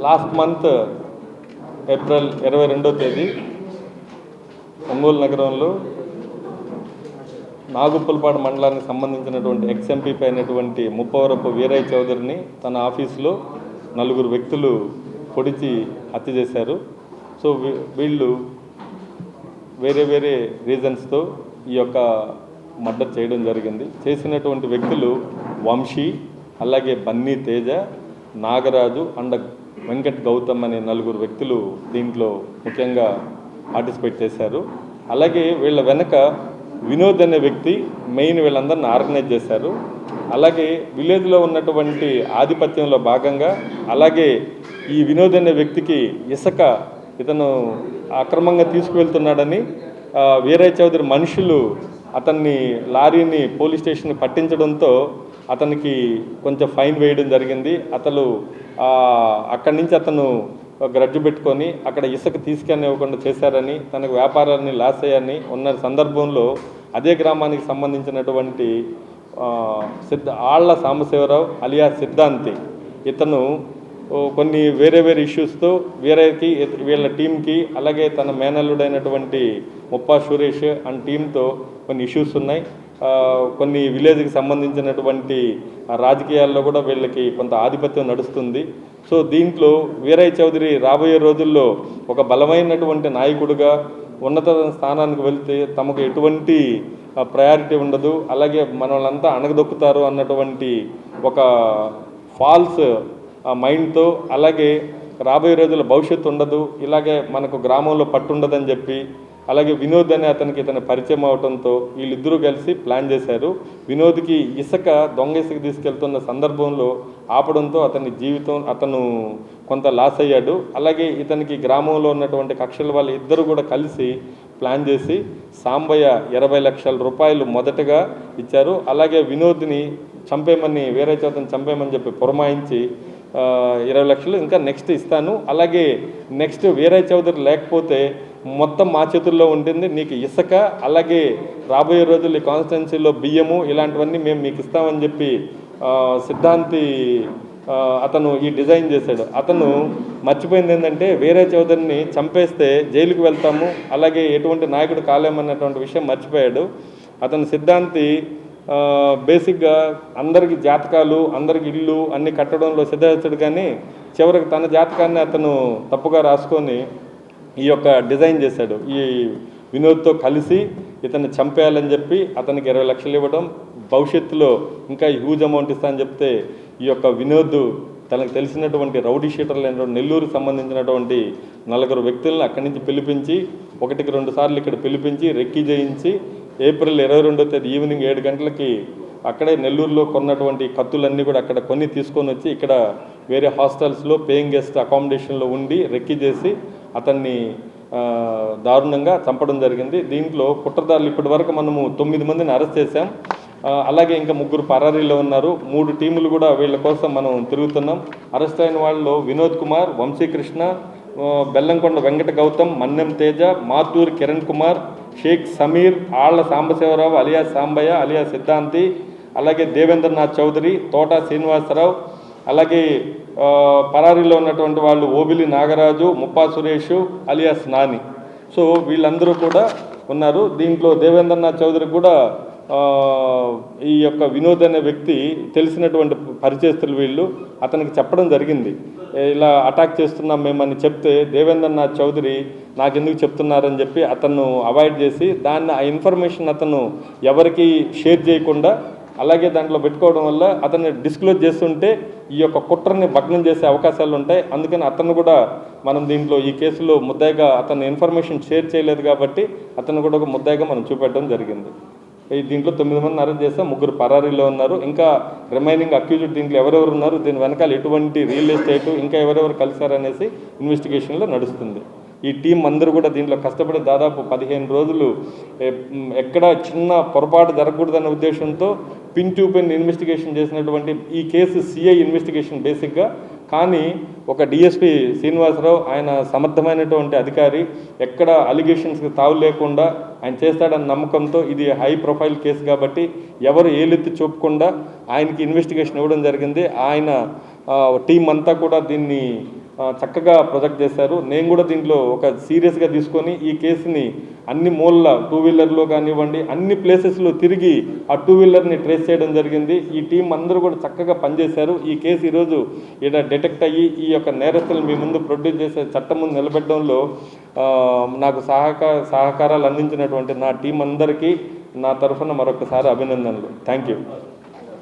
Last month April ఇరవై రెండో తేదీ ఒంగోలు నగరంలో నాగుప్పలపాడు మండలానికి సంబంధించినటువంటి ఎక్స్ఎంపీపీ అయినటువంటి ముప్పవరపు వీరయ్య చౌదరిని తన ఆఫీసులో నలుగురు వ్యక్తులు పొడిచి హత్య చేశారు. సో వీ- వీళ్ళు వేరే వేరే రీజన్స్తో ఈ యొక్క మర్డర్ చేయడం జరిగింది. చేసినటువంటి వ్యక్తులు వంశీ అలాగే బన్నీ తేజ నాగరాజు అండ్ వెంకట్ గౌతమ్ అనే నలుగురు వ్యక్తులు దీంట్లో ముఖ్యంగా పార్టిసిపేట్ చేశారు. అలాగే వీళ్ళ వెనక వినోద్ అనే వ్యక్తి మెయిన్ వీళ్ళందరిని ఆర్గనైజ్ చేశారు. అలాగే విలేజ్లో ఉన్నటువంటి ఆధిపత్యంలో భాగంగా అలాగే ఈ వినోద్ అనే వ్యక్తికి ఇసుక ఇతను అక్రమంగా తీసుకువెళ్తున్నాడని వీరయ్య చౌదరి మనుషులు అతన్ని లారీని పోలీస్ స్టేషన్ పట్టించడంతో అతనికి కొంచెం ఫైన్ వేయడం జరిగింది. అతను అక్కడి నుంచి అతను గ్రడ్జు పెట్టుకొని అక్కడ ఇసుక తీసుకెళ్ళనివ్వకుండా చేశారని తనకు వ్యాపారాన్ని లాస్ అయ్యారని ఉన్న సందర్భంలో అదే గ్రామానికి సంబంధించినటువంటి సిద్ధ ఆళ్ళ సాంబశివరావు అలియా సిద్ధాంతి ఇతను కొన్ని వేరే వేరే ఇష్యూస్తో వేరేకి వీళ్ళ టీంకి అలాగే తన మేనల్లుడైనటువంటి ముప్పా సురేష్ అండ్ టీంతో కొన్ని ఇష్యూస్ ఉన్నాయి. కొన్ని విలేజ్కి సంబంధించినటువంటి రాజకీయాల్లో కూడా వీళ్ళకి కొంత ఆధిపత్యం నడుస్తుంది. సో దీంట్లో వీరయ్య చౌదరి రాబోయే రోజుల్లో ఒక బలమైనటువంటి నాయకుడిగా ఉన్నత స్థానానికి వెళ్తే తమకు ఎటువంటి ప్రయారిటీ ఉండదు. అలాగే మనల్నంతా అణగదొక్కుతారు అన్నటువంటి ఒక ఫాల్స్ మైండ్తో. అలాగే రాబోయే రోజుల్లో భవిష్యత్తు ఉండదు. ఇలాగే మనకు గ్రామంలో పట్టు ఉండదని చెప్పి అలాగే వినోద్ అనే అతనికి ఇతను పరిచయం అవడంతో వీళ్ళిద్దరూ కలిసి ప్లాన్ చేశారు. వినోద్కి ఇసుక దొంగ ఇసుక తీసుకెళ్తున్న సందర్భంలో ఆపడంతో అతని జీవితం అతను కొంత లాస్ అయ్యాడు. అలాగే ఇతనికి గ్రామంలో ఉన్నటువంటి కక్షల వాళ్ళు ఇద్దరు కూడా కలిసి ప్లాన్ చేసి సాంబయ్య ఇరవై లక్షల రూపాయలు మొదటగా ఇచ్చారు. అలాగే వినోద్ని చంపేయమని వేరే చేతను చంపేయమని చెప్పి పురమాయించి ఇరవై లక్షలు ఇంకా నెక్స్ట్ ఇస్తాను. అలాగే నెక్స్ట్ వేరే చౌదరి లేకపోతే మొత్తం మా చేతుల్లో ఉంటుంది. నీకు ఇసుక అలాగే రాబోయే రోజుల్లో ఈ కాన్స్టిట్యున్సీలో బియ్యము ఇలాంటివన్నీ మేము మీకు ఇస్తామని చెప్పి సిద్ధాంతి అతను ఈ డిజైన్ చేశాడు. అతను మర్చిపోయింది ఏంటంటే వేరే చౌదరిని చంపేస్తే జైలుకు వెళ్తాము అలాగే ఎటువంటి నాయకుడు కాలేమన్నటువంటి విషయం మర్చిపోయాడు. అతను సిద్ధాంతి బేసిక్గా అందరికి జాతకాలు అందరికి ఇల్లు అన్ని కట్టడంలో సిద్ధేస్తాడు కానీ చివరికి తన జాతకాన్ని అతను తప్పుగా రాసుకొని ఈ యొక్క డిజైన్ చేశాడు. ఈ వినోద్తో కలిసి ఇతన్ని చంపేయాలని చెప్పి అతనికి ఇరవై లక్షలు ఇవ్వడం భవిష్యత్తులో ఇంకా హ్యూజ్ అమౌంట్ ఇస్తా అని చెప్తే ఈ యొక్క వినోద్ తనకు తెలిసినటువంటి రౌడీ షీటర్లు అయినటువంటి నెల్లూరుకు సంబంధించినటువంటి నలుగురు వ్యక్తులను అక్కడి నుంచి పిలిపించి ఒకటికి రెండు సార్లు ఇక్కడ పిలిపించి రెక్కి చేయించి ఏప్రిల్ ఇరవై రెండో తేదీ ఈవినింగ్ ఏడు గంటలకి అక్కడే నెల్లూరులో కొన్నటువంటి కత్తులన్నీ కూడా అక్కడ కొన్ని తీసుకొని వచ్చి ఇక్కడ వేరే హాస్టల్స్లో పేయింగ్ గెస్ట్ అకామిడేషన్లో ఉండి రెక్కి చేసి అతన్ని దారుణంగా చంపడం జరిగింది. దీంట్లో కుట్రదారులు ఇప్పటి వరకు మనము తొమ్మిది మందిని అరెస్ట్ చేశాం. అలాగే ఇంకా ముగ్గురు పరారీలో ఉన్నారు. మూడు టీములు కూడా వీళ్ళ కోసం మనం తిరుగుతున్నాం. అరెస్ట్ అయిన వాళ్ళు వినోద్ కుమార్ వంశీకృష్ణ బెల్లంకొండ వెంకట గౌతమ్ మన్నెం తేజ మాతూర్ కిరణ్ కుమార్ షేక్ సమీర్ ఆళ్ళ సాంబశివరావు అలియా సాంబయ్య అలియా సిద్ధాంతి అలాగే దేవేంద్రనాథ్ చౌదరి తోట శ్రీనివాసరావు అలాగే పరారీలో ఉన్నటువంటి వాళ్ళు ఓబిలి నాగరాజు ముప్పా సురేష్ అలియాస్ నాని. సో వీళ్ళందరూ కూడా ఉన్నారు. దీంట్లో దేవేంద్రనాథ్ చౌదరి కూడా ఈ యొక్క వినోద్ అనే వ్యక్తి తెలిసినటువంటి పరిచయస్తులు వీళ్ళు. అతనికి చెప్పడం జరిగింది. ఇలా అటాక్ చేస్తున్నాం మేమని చెప్తే దేవేంద్రనాథ్ చౌదరి నాకెందుకు చెప్తున్నారని చెప్పి అతను అవాయిడ్ చేసి దాన్ని ఆ ఇన్ఫర్మేషన్ అతను ఎవరికి షేర్ చేయకుండా అలాగే దాంట్లో పెట్టుకోవడం వల్ల అతన్ని డిస్క్లోజ్ చేస్తుంటే ఈ యొక్క కుట్రని భగ్నం చేసే అవకాశాలు ఉంటాయి. అందుకని అతను కూడా మనం దీంట్లో ఈ కేసులో ముద్దాయిగా అతను ఇన్ఫర్మేషన్ షేర్ చేయలేదు కాబట్టి అతను కూడా ఒక ముద్దాయిగా మనం చూపెట్టడం జరిగింది. ఈ దీంట్లో తొమ్మిది మంది అరెస్ట్ చేస్తే ముగ్గురు పరారీలో ఉన్నారు. ఇంకా రిమైనింగ్ అక్యూజ్డ్ దీంట్లో ఎవరెవరు ఉన్నారు? దీని వెనకాల ఎటువంటి రియల్ ఎస్టేట్ ఇంకా ఎవరెవరు కలిశారనేసి ఇన్వెస్టిగేషన్లో నడుస్తుంది. ఈ టీం అందరూ కూడా దీంట్లో కష్టపడి దాదాపు పదిహేను రోజులు ఎక్కడ చిన్న పొరపాటు జరగకూడదనే ఉద్దేశంతో పిన్ టు పిన్ ఇన్వెస్టిగేషన్ చేసినటువంటి ఈ కేసు సిఐ ఇన్వెస్టిగేషన్ బేసిక్గా కానీ ఒక డిఎస్పి శ్రీనివాసరావు ఆయన సమర్థమైనటువంటి అధికారి ఎక్కడ అలిగేషన్స్కి తావు లేకుండా ఆయన చేస్తాడన్న నమ్మకంతో ఇది హై ప్రొఫైల్ కేసు కాబట్టి ఎవరు ఏలెత్తి చూపకుండా ఆయనకి ఇన్వెస్టిగేషన్ ఇవ్వడం జరిగింది. ఆయన టీం అంతా కూడా దీన్ని చక్కగా ప్రొజెక్ట్ చేశారు. నేను కూడా దీంట్లో ఒక సీరియస్గా తీసుకొని ఈ కేసుని అన్ని మూలల టూ వీలర్లో కానివ్వండి అన్ని ప్లేసెస్లో తిరిగి ఆ టూ వీలర్ని ట్రేస్ చేయడం జరిగింది. ఈ టీం అందరూ కూడా చక్కగా పనిచేశారు. ఈ కేసు ఈరోజు ఇక్కడ డిటెక్ట్ అయ్యి ఈ యొక్క నేరస్తులు మీ ముందు ప్రొడ్యూస్ చేసే చట్టం ముందు నిలబెట్టడంలో నాకు సహకార సహకారాలు అందించినటువంటి నా టీం అందరికీ నా తరఫున మరొకసారి అభినందనలు. Thank you